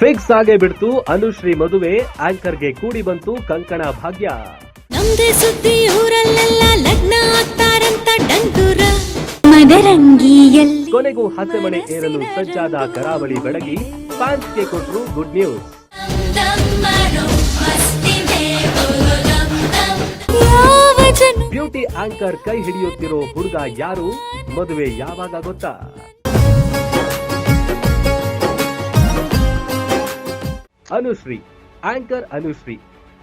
Fix ಆಗೇ ಬಿಡ್ತು. ಅನುಶ್ರೀ ಮದುವೆ ಆಂಕರ್ಗೆ ಕೂಡಿ ಬಂತು ಕಂಕಣ ಭಾಗ್ಯ. ನಮ್ದೇ ಸುದ್ದಿ ಊರಲ್ಲೆಲ್ಲ ಲಗ್ನ ಆಗ್ತಾರಂತ ಡಂಗುರ. ಮದರಂಗಿಯಲ್ಲಿ ಕೊನೆಗೂ ಹಸೆಮಣೆ ಏರಲು ಸಜ್ಜಾದ ಕರಾವಳಿ ಬೆಳಗಿ ಫ್ಯಾನ್ಸ್ಗೆ ಕೊಟ್ರು ಗುಡ್ ನ್ಯೂಸ್. ಬ್ಯೂಟಿ ಆಂಕರ್ ಕೈ ಹಿಡಿಯುತ್ತಿರೋ ಹುಡುಗ ಯಾರು? ಮದುವೆ ಯಾವಾಗ ಗೊತ್ತಾ? ಅನುಶ್ರೀ, ಆಂಕರ್ ಅನುಶ್ರೀ.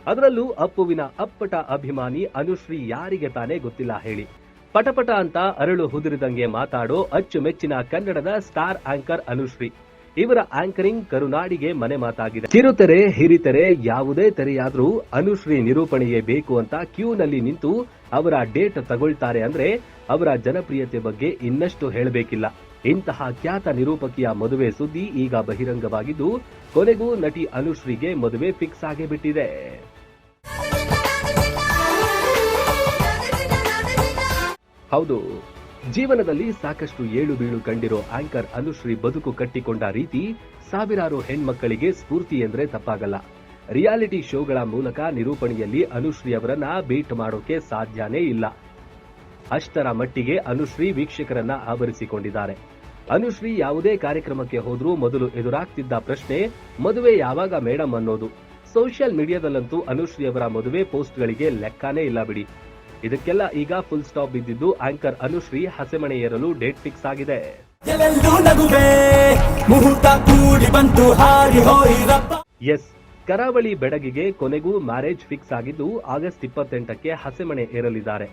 ಅದರಲ್ಲೂ ಅಪ್ಪುವಿನ ಅಪ್ಪಟ ಅಭಿಮಾನಿ ಅನುಶ್ರೀ ಯಾರಿಗೆ ತಾನೇ ಗೊತ್ತಿಲ್ಲ ಹೇಳಿ. ಪಟಪಟ ಅಂತ ಅರಳು ಹುದುರಿದಂಗೆ ಮಾತಾಡೋ ಅಚ್ಚುಮೆಚ್ಚಿನ ಕನ್ನಡದ ಸ್ಟಾರ್ ಆಂಕರ್ ಅನುಶ್ರೀ. ಇವರ ಆಂಕರಿಂಗ್ ಕರುನಾಡಿಗೆ ಮನೆ ಮಾತಾಗಿದೆ. ಕಿರುತೆರೆ, ಹಿರಿತೆರೆ, ಯಾವುದೇ ತೆರೆಯಾದರೂ ಅನುಶ್ರೀ ನಿರೂಪಣೆಯೇ ಬೇಕು ಅಂತ ಕ್ಯೂನಲ್ಲಿ ನಿಂತು ಅವರ ಡೇಟ್ ತಗೊಳ್ತಾರೆ ಅಂದ್ರೆ ಅವರ ಜನಪ್ರಿಯತೆ ಬಗ್ಗೆ ಇನ್ನಷ್ಟು ಹೇಳಬೇಕಿಲ್ಲ. ಇಂತಹ ಖ್ಯಾತ ನಿರೂಪಕಿಯ ಮದುವೆ ಸುದ್ದಿ ಈಗ ಬಹಿರಂಗವಾಗಿದ್ದು, ಕೊನೆಗೂ ನಟಿ ಅನುಶ್ರೀಗೆ ಮದುವೆ ಫಿಕ್ಸ್ ಆಗಿಬಿಟ್ಟಿದೆ. ಹೌದು, ಜೀವನದಲ್ಲಿ ಸಾಕಷ್ಟು ಏಳು ಬೀಳು ಕಂಡಿರೋ ಆಂಕರ್ ಅನುಶ್ರೀ ಬದುಕು ಕಟ್ಟಿಕೊಂಡ ರೀತಿ ಸಾವಿರಾರು ಹೆಣ್ಮಕ್ಕಳಿಗೆ ಸ್ಫೂರ್ತಿ ಎಂದ್ರೆ ತಪ್ಪಾಗಲ್ಲ. ರಿಯಾಲಿಟಿ ಶೋಗಳ ಮೂಲಕ ನಿರೂಪಣೆಯಲ್ಲಿ ಅನುಶ್ರೀ ಅವರನ್ನ ಬೀಟ್ ಮಾಡೋಕೆ ಸಾಧ್ಯನೇ ಇಲ್ಲ. ಅಷ್ಟರ ಮಟ್ಟಿಗೆ ಅನುಶ್ರೀ ವೀಕ್ಷಕರನ್ನ ಆವರಿಸಿಕೊಂಡಿದ್ದಾರೆ. ಅನುಶ್ರೀ ಯಾವುದೇ ಕಾರ್ಯಕ್ರಮಕ್ಕೆ ಹೋದ್ರೂ ಮೊದಲು ಎದುರಾಗ್ತಿದ್ದ ಪ್ರಶ್ನೆ ಮದುವೆ ಯಾವಾಗ ಮೇಡಮ್ ಅನ್ನೋದು. ಸೋಷಿಯಲ್ ಮೀಡಿಯಾದಲ್ಲಂತೂ ಅನುಶ್ರೀ ಅವರ ಮದುವೆ ಪೋಸ್ಟ್ಗಳಿಗೆ ಲೆಕ್ಕಾನೇ ಇಲ್ಲ ಬಿಡಿ. ಇದಕ್ಕೆಲ್ಲ ಈಗ ಫುಲ್ ಸ್ಟಾಪ್ ಬಿದ್ದಿದ್ದು ಆಂಕರ್ ಅನುಶ್ರೀ ಹಸೆಮಣೆ ಏರಲು ಡೇಟ್ ಫಿಕ್ಸ್ ಆಗಿದೆ. ಎಸ್ ಕರಾವಳಿ ಬೆಡಗಿಗೆ ಕೊನೆಗೂ ಮ್ಯಾರೇಜ್ ಫಿಕ್ಸ್ ಆಗಿದ್ದು ಆಗಸ್ಟ್ ಇಪ್ಪತ್ತೆಂಟಕ್ಕೆ ಹಸೆಮಣೆ ಏರಲಿದ್ದಾರೆ.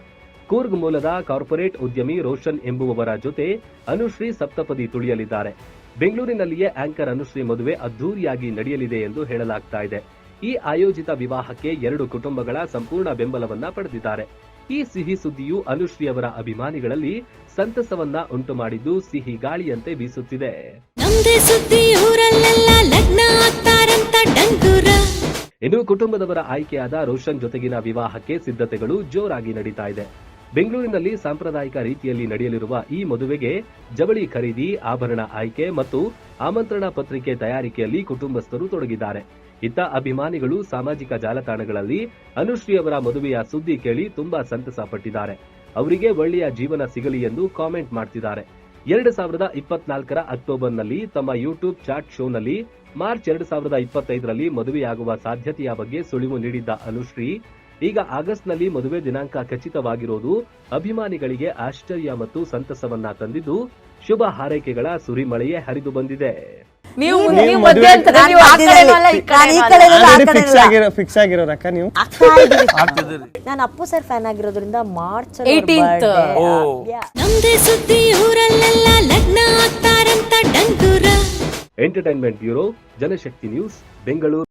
ಕೂರ್ಗ್ ಮೂಲದ ಕಾರ್ಪೊರೇಟ್ ಉದ್ಯಮಿ ರೋಷನ್ ಎಂಬುವವರ ಜೊತೆ ಅನುಶ್ರೀ ಸಪ್ತಪದಿ ತುಳಿಯಲಿದ್ದಾರೆ. ಬೆಂಗಳೂರಿನಲ್ಲಿಯೇ ಆಂಕರ್ ಅನುಶ್ರೀ ಮದುವೆ ಅದ್ದೂರಿಯಾಗಿ ನಡೆಯಲಿದೆ ಎಂದು ಹೇಳಲಾಗ್ತಾ ಇದೆ. ಈ ಆಯೋಜಿತ ವಿವಾಹಕ್ಕೆ ಎರಡು ಕುಟುಂಬಗಳ ಸಂಪೂರ್ಣ ಬೆಂಬಲವನ್ನ ಪಡೆದಿದ್ದಾರೆ. ಈ ಸಿಹಿ ಸುದ್ದಿಯು ಅನುಶ್ರೀ ಅವರ ಅಭಿಮಾನಿಗಳಲ್ಲಿ ಸಂತಸವನ್ನ ಉಂಟು ಮಾಡಿದ್ದು ಸಿಹಿ ಗಾಳಿಯಂತೆ ಬೀಸುತ್ತಿದೆ. ಇನ್ನು ಕುಟುಂಬದವರ ಆಯ್ಕೆಯಾದ ರೋಷನ್ ಜೊತೆಗಿನ ವಿವಾಹಕ್ಕೆ ಸಿದ್ಧತೆಗಳು ಜೋರಾಗಿ ನಡೀತಾ ಇದೆ. ಬೆಂಗಳೂರಿನಲ್ಲಿ ಸಾಂಪ್ರದಾಯಿಕ ರೀತಿಯಲ್ಲಿ ನಡೆಯಲಿರುವ ಈ ಮದುವೆಗೆ ಜವಳಿ ಖರೀದಿ, ಆಭರಣ ಆಯ್ಕೆ ಮತ್ತು ಆಮಂತ್ರಣ ಪತ್ರಿಕೆ ತಯಾರಿಕೆಯಲ್ಲಿ ಕುಟುಂಬಸ್ಥರು ತೊಡಗಿದ್ದಾರೆ. ಇತ್ತ ಅಭಿಮಾನಿಗಳು ಸಾಮಾಜಿಕ ಜಾಲತಾಣಗಳಲ್ಲಿ ಅನುಶ್ರೀ ಅವರ ಮದುವೆಯ ಸುದ್ದಿ ಕೇಳಿ ತುಂಬಾ ಸಂತಸ ಪಟ್ಟಿದ್ದಾರೆ. ಅವರಿಗೆ ಒಳ್ಳೆಯ ಜೀವನ ಸಿಗಲಿ ಎಂದು ಕಾಮೆಂಟ್ ಮಾಡ್ತಿದ್ದಾರೆ. ಎರಡು ಸಾವಿರದ ಇಪ್ಪತ್ನಾಲ್ಕರ ಅಕ್ಟೋಬರ್ನಲ್ಲಿ ತಮ್ಮ ಯೂಟ್ಯೂಬ್ ಚಾಟ್ ಶೋನಲ್ಲಿ ಮಾರ್ಚ್ ಎರಡು ಸಾವಿರದ ಇಪ್ಪತ್ತೈದರಲ್ಲಿ ಮದುವೆಯಾಗುವ ಸಾಧ್ಯತೆಯ ಬಗ್ಗೆ ಸುಳಿವು ನೀಡಿದ್ದ ಅನುಶ್ರೀ ಈಗ ಆಗಸ್ಟ್ನಲ್ಲಿ ಮದುವೆ ದಿನಾಂಕ ಖಚಿತವಾಗಿರೋದು ಅಭಿಮಾನಿಗಳಿಗೆ ಆಶ್ಚರ್ಯ ಮತ್ತು ಸಂತಸವನ್ನ ತಂದಿದ್ದು ಶುಭ ಹಾರೈಕೆಗಳ ಸುರಿಮಳೆಯೇ ಹರಿದು ಬಂದಿದೆ. ನೀವು ಆ ಕಡೆನೂ ಅಲ್ಲ, ಈ ಕಡೆನೂ ಅಲ್ಲ. ಫಿಕ್ಸ್. ಆಗಿರೋ ಫಿಕ್ಸ್ ಆಗಿರೋರಕ್ಕ ನೀವು? ನಾನು ಅಪ್ಪು ಸರ್ ಫ್ಯಾನ್ ಆಗಿರೋದ್ರಿಂದ ಮಾರ್ಚ್ 18th. ನಮ್ದೇ ಸುದ್ದಿ ಊರಲ್ಲೆಲ್ಲ ಲಗ್ನ ಆಗ್ತಾರಂತ ಡಂಗೂರ. Entertainment bureau Janashakti news Bengaluru